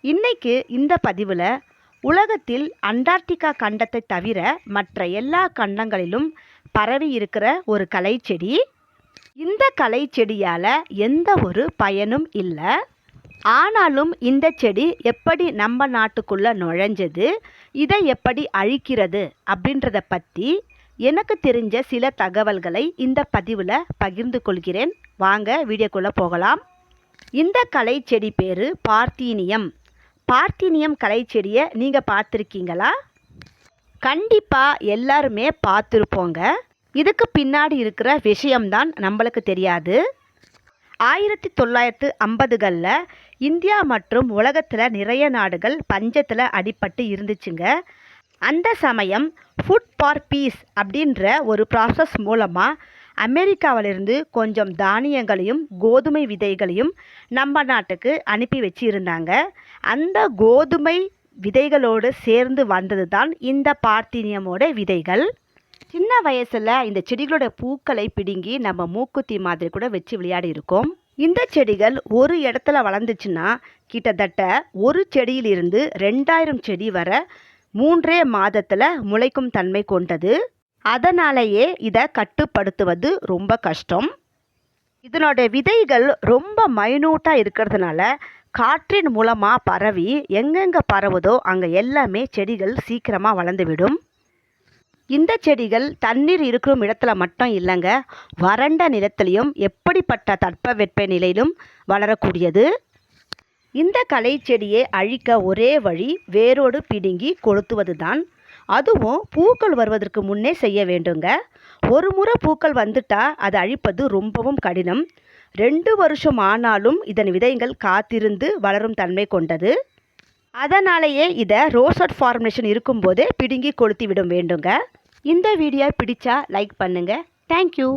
இன்னைக்கு இந்த பதிவில் உலகத்தில் அண்டார்டிகா கண்டத்தை தவிர மற்ற எல்லா கண்டங்களிலும் பரவி இருக்கிற ஒரு கலைச்செடி. இந்த கலைச்செடியால் எந்த ஒரு பயனும் இல்லை. ஆனாலும் இந்த செடி எப்படி நம்ம நாட்டுக்குள்ளே நுழைஞ்சது இதை எப்படி அழிக்கிறது அப்படின்றத பற்றி எனக்கு தெரிஞ்ச சில தகவல்களை இந்த பதிவில் பகிர்ந்து கொள்கிறேன். வாங்க வீடியோக்குள்ளே போகலாம். இந்த கலைச்செடி பேர் பார்த்தீனியம். பார்த்தீனியம் கலைச்செடியை நீங்கள் பார்த்துருக்கீங்களா? கண்டிப்பாக எல்லாருமே பார்த்துருப்போங்க. இதுக்கு பின்னாடி இருக்கிற விஷயம்தான் நம்மளுக்கு தெரியாது. ஆயிரத்தி தொள்ளாயிரத்து ஐம்பதுகளில் இந்தியா மற்றும் உலகத்தில் நிறைய நாடுகள் பஞ்சத்தில் அடிபட்டு இருந்துச்சுங்க. அந்த சமயம் ஃபுட் ஃபார் பீஸ் அப்படின்ற ஒரு ப்ராசஸ் மூலமாக அமெரிக்காவிலிருந்து கொஞ்சம் தானியங்களையும் கோதுமை விதைகளையும் நம்ம நாட்டுக்கு அனுப்பி வச்சுருந்தாங்க. அந்த கோதுமை விதைகளோடு சேர்ந்து வந்தது தான் இந்த பார்த்தீனியமோட விதைகள். சின்ன வயசில் இந்த செடிகளோட பூக்களை பிடுங்கி நம்ம மூக்குத்தி மாதிரி கூட வச்சு விளையாடி இருக்கோம். இந்த செடிகள் ஒரு இடத்துல வளர்ந்துச்சுன்னா கிட்டத்தட்ட ஒரு செடியிலிருந்து ரெண்டாயிரம் செடி வர மூன்றே மாதத்தில் முளைக்கும் தன்மை கொண்டது. அதனாலேயே இதை கட்டுப்படுத்துவது ரொம்ப கஷ்டம். இதனோட விதைகள் ரொம்ப மைனூட்டாக இருக்கிறதுனால காற்றின் மூலமாக பரவி எங்கெங்கே பரவுதோ அங்கே எல்லாமே செடிகள் சீக்கிரமாக வளர்ந்துவிடும். இந்த செடிகள் தண்ணீர் இருக்கும் இடத்துல மட்டும் இல்லைங்க வறண்ட நிலத்திலையும் எப்படிப்பட்ட தட்பவெப்ப நிலையிலும் வளரக்கூடியது. இந்த கலை செடியை அழிக்க ஒரே வழி வேரோடு பிடுங்கி கொளுத்துவது தான் அதுவும் பூக்கள் வருவதற்கு முன்னே செய்ய வேண்டுங்க. ஒரு முறை பூக்கள் வந்துட்டா அதை அழிப்பது ரொம்பவும் கடினம். ரெண்டு வருஷம் ஆனாலும் இதன் விதைகள் காத்திருந்து வளரும் தன்மை கொண்டது. அதனாலேயே இதை ரோசட் ஃபார்மேஷன் இருக்கும்போதே பிடுங்கி கொளுத்தி விட வேண்டுங்க. இந்த வீடியோ பிடிச்சா லைக் பண்ணுங்கள் தேங்க்யூ.